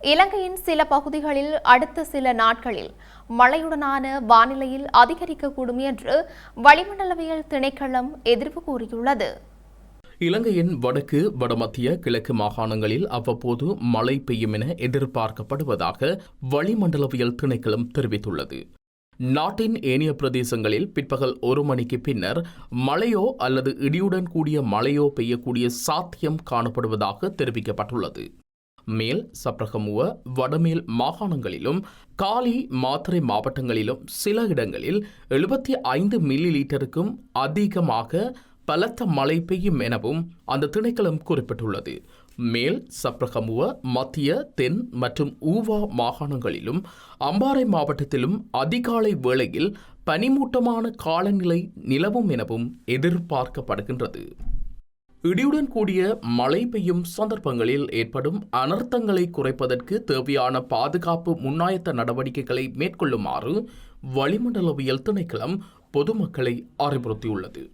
இலங்கையின் சில பகுதிகளில் அடுத்த சில நாட்களில் மழையுடனான வானிலையில் அதிகரிக்கக்கூடும் என்று வளிமண்டலவியல் திணைக்களம் எதிர்ப்பு கூறியுள்ளது. இலங்கையின் வடக்கு வடமத்திய கிழக்கு மாகாணங்களில் அவ்வப்போது மழை பெய்யும் என எதிர்பார்க்கப்படுவதாக வளிமண்டலவியல் திணைக்களம் தெரிவித்துள்ளது. நாட்டின் ஏனைய பிரதேசங்களில் பிற்பகல் ஒரு மணிக்கு பின்னர் மழையோ அல்லது இடியுடன் கூடிய மழையோ பெய்யக்கூடிய சாத்தியம் காணப்படுவதாக தெரிவிக்கப்பட்டுள்ளது. மேல் சப்ரகமுவ வடமேல் மாகாணங்களிலும் காலி மாத்திரை மாவட்டங்களிலும் சில இடங்களில் எழுபத்தி ஐந்து மில்லி லீட்டருக்கும் அதிகமாக பலத்த மழை பெய்யும் எனவும் அந்த திணைக்களம் குறிப்பிட்டுள்ளது. மேல் சப்ரகமுவ மத்திய தென் மற்றும் ஊவா மாகாணங்களிலும் அம்பாறை மாவட்டத்திலும் அதிகாலை வேளையில் பனிமூட்டமான காலநிலை நிலவும் எனவும் எதிர்பார்க்கப்படுகின்றது. இடியுடன் கூடிய மழை பெய்யும் சந்தர்ப்பங்களில் ஏற்படும் அனர்த்தங்களை குறைப்பதற்கு தேவையான பாதுகாப்பு முன்னாயத்த நடவடிக்கைகளை மேற்கொள்ளுமாறு வளிமண்டலவியல் திணைக்களம் பொதுமக்களை அறிவுறுத்தியுள்ளது.